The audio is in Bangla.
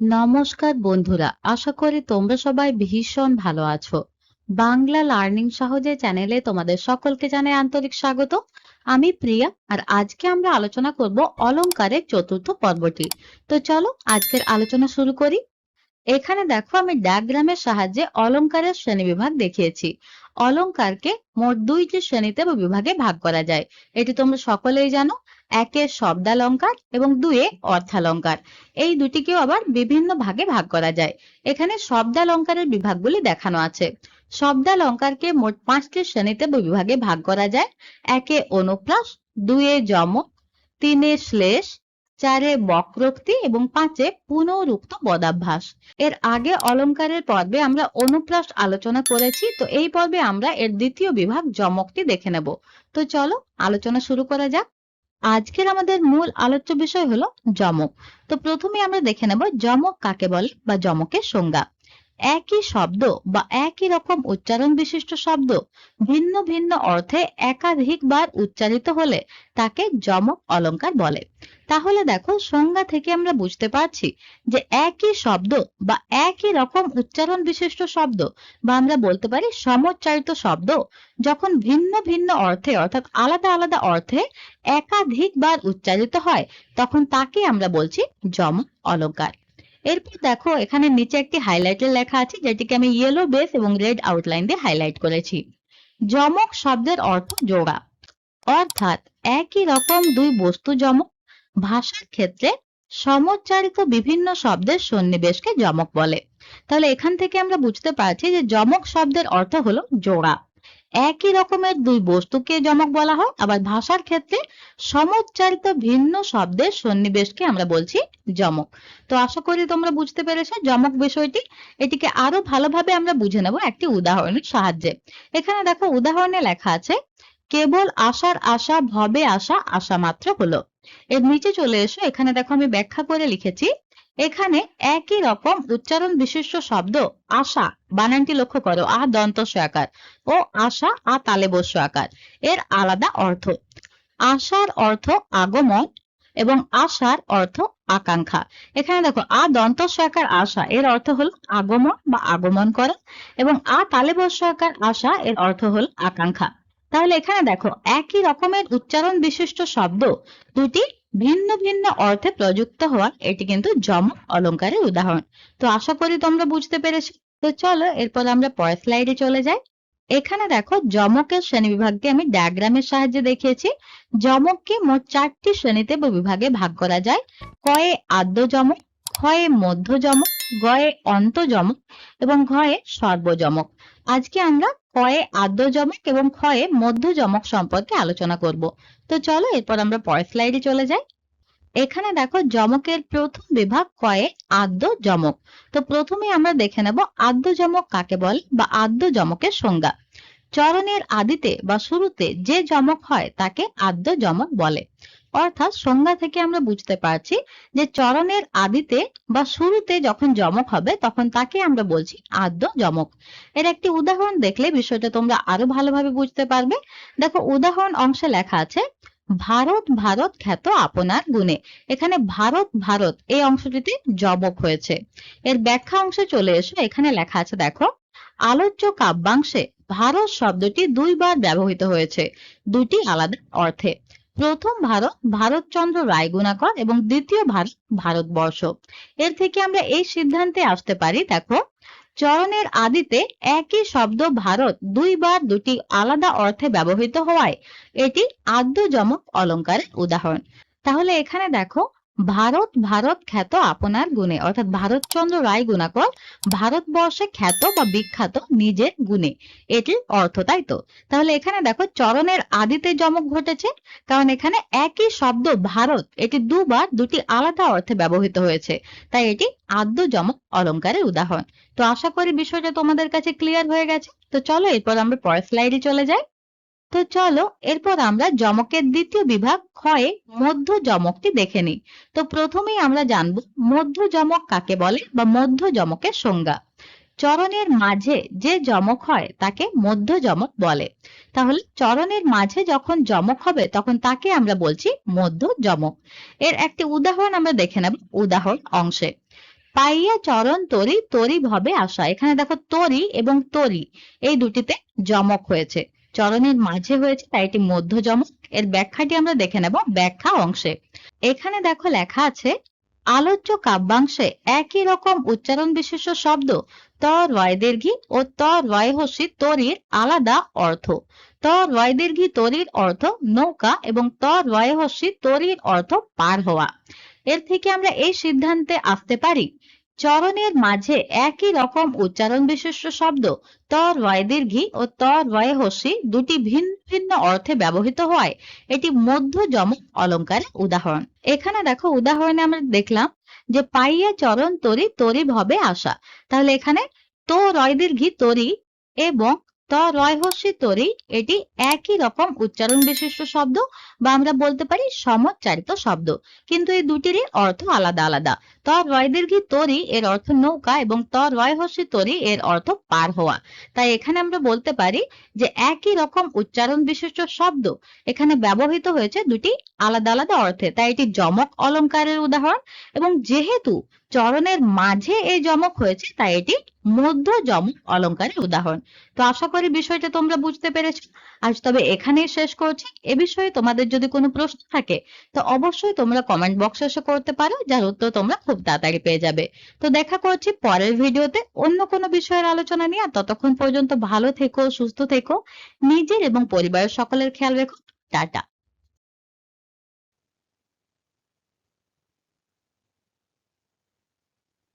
নমস্কার বন্ধুরা, আশা করি তোমরা সবাই ভীষণ ভালো আছো। বাংলা লার্নিং সহজে চ্যানেলে তোমাদের সকলকে জানাই আন্তরিক স্বাগত। আমি প্রিয়া, আর আজকে আমরা আলোচনা করব অলংকারের চতুর্থ পর্বটি। তো চলো আজকের আলোচনা শুরু করি। এখানে দেখো, আমি ডায়াগ্রামের সাহায্যে অলংকারের শ্রেণীবিভাগ দেখিয়েছি। অলংকারকে মোট দুইটি শ্রেণীতে বিভাগে ভাগ করা যায়। এটি তোমরা সকলেই জানো। একে শব্দালঙ্কার এবং দুয়ে অর্থালঙ্কার। এই দুটিকেও আবার বিভিন্ন ভাগে ভাগ করা যায়। এখানে শব্দালঙ্কারের বিভাগগুলি দেখানো আছে। শব্দালঙ্কারকে মোট পাঁচটি শ্রেণীতে বিভাগে ভাগ করা যায়। একে অনুপ্রাস, দুয়ে যমক, তিনে শ্লেষ, চারে বক্রোক্তি এবং পাঁচে পুনরুক্ত পদাভ্যাস এর আগে অলংকারের পর্বে আমরা অনুপ্রাস আলোচনা করেছি, তো এই পর্বে আমরা এর দ্বিতীয় বিভাগ যমকটি দেখে নেব। তো চলো আলোচনা শুরু করা যাক। আজকের আমাদের মূল আলোচ্য বিষয় হলো যমক। তো প্রথমে আমরা দেখে নেব যমক কাকে বলে বা যমকের সংজ্ঞা। একই শব্দ বা একই রকম উচ্চারণ বিশিষ্ট শব্দ ভিন্ন ভিন্ন অর্থে একাধিকবার উচ্চারিত হলে তাকে যমক অলংকার বলে। তাহলে দেখো সংজ্ঞা থেকে আমরা বুঝতে পারছি যে একই শব্দ বা একই রকম উচ্চারণ বিশিষ্ট শব্দ বা আমরা বলতে পারি সমোচ্চারিত শব্দ যখন ভিন্ন ভিন্ন অর্থে অর্থাৎ আলাদা আলাদা অর্থে একাধিকবার উচ্চারিত হয় তখন তাকে আমরা বলছি যমক অলংকার এরপর দেখো, এখানে নিচে একটি হাইলাইটের লেখা আছে, যেটিকে আমি ইয়েলো বেস এবং রেড আউটলাইন দিয়ে হাইলাইট করেছি। যমক শব্দের অর্থ জোড়া। অর্থাৎ একই রকম দুই বস্তু যমক, ভাষার ক্ষেত্রে সমোচ্চারিত বিভিন্ন শব্দের সন্নিবেশকে যমক বলে। তাহলে এখান থেকে আমরা বুঝতে পারছি যে যমক শব্দের অর্থ হলো জোড়া। একই রকমের দুই বস্তুকে যমক বলা হয়। আবার ভাষার ক্ষেত্রে সমোচ্চারিত ভিন্ন শব্দের সন্নিবেশকে আমরা বলছি যমক। তো আশা করি তোমরা বুঝতে পেরেছ যমক বিষয়টি। এটিকে আরও ভালোভাবে আমরা বুঝে নেব একটি উদাহরণের সাহায্যে। এখানে দেখো উদাহরণে লেখা আছে, কেবল আশার আশা, ভবে আসা আশা মাত্র হলো। এর নিচে চলে এসো। এখানে দেখো আমি ব্যাখ্যা করে লিখেছি এখানে একই রকম উচ্চারণ বিশিষ্ট শব্দ আশা। বানানটি লক্ষ্য করো, আ দন্ত আকার ও আশা, আ তালে বস্য আকার। এর আলাদা অর্থ। আশার অর্থ আগমন এবং আশার অর্থ আকাঙ্ক্ষা। এখানে দেখো, আ দন্ত আকার আশা, এর অর্থ হলো আগমন বা আগমন করা এবং আ তালে বস্য আকার আশা, এর অর্থ হল আকাঙ্ক্ষা। তাহলে এখানে দেখো, একই রকমের উচ্চারণ বিশিষ্ট শব্দ দুটি ভিন্ন ভিন্ন অর্থে প্রযুক্ত হওয়া এটি কিন্তু যমক অলংকারের উদাহরণ। তো আশা করি তোমরা বুঝতে পেরেছ তো চলো, এরপর আমরা পরের স্লাইডে চলে যাই। এখানে দেখো, যমকের শ্রেণি বিভাগকে আমি ডায়াগ্রামের সাহায্যে দেখিয়েছি। যমককে মোট চারটি শ্রেণীতে বা বিভাগে ভাগ করা যায়। কয়ে আদ্য যমক, ক্ষয়ে মধ্য যমক, গয়ে অন্ত যমক এবং ঘয়ে সর্বযমক আজকে আমরা ক্ষয়ে আদ্য যমক এবং ক্ষয়ে মধ্য যমক সম্পর্কে আলোচনা করব। তো চলো এরপর আমরা পরের স্লাইডে চলে যাই। এখানে দেখো যমকের প্রথম বিভাগ কয়ে আদ্য যমক তো প্রথমে আমরা দেখে নেব আদ্য যমক কাকে বলে বা আদ্য যমকের সংজ্ঞা। চরণের আদিতে বা শুরুতে যে যমক হয় তাকে আদ্য যমক বলে। অর্থাৎ সংজ্ঞা থেকে আমরা বুঝতে পারছি যে চরণের আদিতে বা শুরুতে যখন যমক হবে, তখন তাকে আমরা বলছি আদ্য যমক। এর একটি উদাহরণ দেখলে বিষয়টা তোমরা আরও ভালোভাবে বুঝতে পারবে। দেখো, উদাহরণ অংশে লেখা আছে, ভারত ভারত খ্যাত আপনার গুণে। এখানে ভারত ভারত এই অংশটিতে যমক হয়েছে। এর ব্যাখ্যা অংশে চলে এসো, এখানে লেখা আছে, দেখো, আলোচ্য কাব্যাংশে ভারত শব্দটি দুইবার ব্যবহৃত হয়েছে দুটি আলাদা অর্থে। প্রথম ভারত ভারতচন্দ্র রায় গুণাকর এবং দ্বিতীয় ভারত ভারতবর্ষ। এর থেকে আমরা এই সিদ্ধান্তে আসতে পারি, দেখো, চরণের আদিতে একই শব্দ ভারত দুইবার দুটি আলাদা অর্থে ব্যবহৃত হওয়ায় এটি আদ্যজমক অলঙ্কারের উদাহরণ। তাহলে এখানে দেখো ভারত ভারত খ্যাত আপনার গুণে। অর্থাৎ ভারতচন্দ্র রায় গুণাকর ভারতবর্ষে খ্যাত বা বিখ্যাত নিজের গুণে। এটির অর্থ, তাই তো? তাহলে এখানে দেখো চরণের আদিতে জমক ঘটেছে, কারণ এখানে একই শব্দ ভারত, এটি দুবার, দুটি আলাদা অর্থে ব্যবহৃত হয়েছে। তাই এটি আদ্য জমক অলঙ্কারের উদাহরণ। তো আশা করি বিষয়টা তোমাদের কাছে ক্লিয়ার হয়ে গেছে। তো চলো এরপর আমরা পরের স্লাইডে চলে যাই। তো চলো, এরপর আমরা যমকের দ্বিতীয় বিভাগ ক্ষয়ে মধ্য যমকটি দেখে নিই। তো প্রথমেই আমরা জানব মধ্য যমক কাকে বলে বা মধ্য যমকের সংজ্ঞা। চরণের মাঝে যে যমক হয়, তাকে মধ্য যমক বলে। তাহলে চরণের মাঝে যখন যমক হবে, তখন তাকে আমরা বলছি মধ্য যমক। এর একটি উদাহরণ আমরা দেখে নেব উদাহরণ অংশে। পাইয়া চরণ তরি তরি ভবে আসা এখানে দেখো তরি এবং তরি, এই দুটিতে যমক হয়েছে। চরণের মাঝে হয়েছে, তাই এটি মধ্য যমক এর ব্যাখ্যাটি আমরা দেখে নেব ব্যাখ্যা অংশে। এখানে দেখো লেখা আছে, আলোচ্য কাব্যাংশে একই রকম উচ্চারণ বিশিষ্ট শব্দ ত রয় দীর্ঘি ও ত রয় হসি তরির আলাদা অর্থ। ত রয় দীর্ঘি তরির অর্থ নৌকা এবং ত রয় হসি তরির অর্থ পার হওয়া। এর থেকে আমরা এই সিদ্ধান্তে আসতে পারি চরণের মাঝে একই রকম উচ্চারণ বিশিষ্ট শব্দ ত রয়, দীর্ঘি ও ত রয়, হসি দুটি ভিন্ন ভিন্ন অর্থে ব্যবহৃত হয়। এটি মধ্য যমক অলঙ্কারের উদাহরণ। এখানে দেখো, উদাহরণে আমরা দেখলাম যে পাইয়া চরণ তরি তরি ভবে আসা তাহলে এখানে তো, রয়, দীর্ঘি তরি এবং ত, রয় হস্যি তরি, এটি একই রকম উচ্চারণ বিশিষ্ট শব্দ বা আমরা বলতে পারি সমচ্চারিত শব্দ। কিন্তু এই দুটিরই অর্থ আলাদা আলাদা। ত রয় দীর্ঘি তরি এর অর্থ নৌকা এবং ত রয় হস্যি তরি এর অর্থ পার হওয়া। তাই এখানে আমরা বলতে পারি যে একই রকম উচ্চারণ বিশিষ্ট শব্দ এখানে ব্যবহৃত হয়েছে দুটি আলাদা আলাদা অর্থে। তাই এটি যমক অলঙ্কারের উদাহরণ এবং যেহেতু চরণের মাঝে এই যমক হয়েছে, তাই এটি মধ্য যমক অলঙ্কারের উদাহরণ। তো আশা করি বিষয়টা তোমরা বুঝতে পেরেছ। আজ তবে এখানেই শেষ করছি। এ বিষয়ে তোমাদের যদি কোনো প্রশ্ন থাকে, তো অবশ্যই তোমরা কমেন্ট বক্সে এসে করতে পারো, যার উত্তর তোমরা খুব তাড়াতাড়ি পেয়ে যাবে। তো দেখা করছি পরের ভিডিওতে অন্য কোনো বিষয়ের আলোচনা নিয়ে। ততক্ষণ পর্যন্ত ভালো থেকো, সুস্থ থেকো, নিজের এবং পরিবারের সকলের খেয়াল রেখো। টাটা।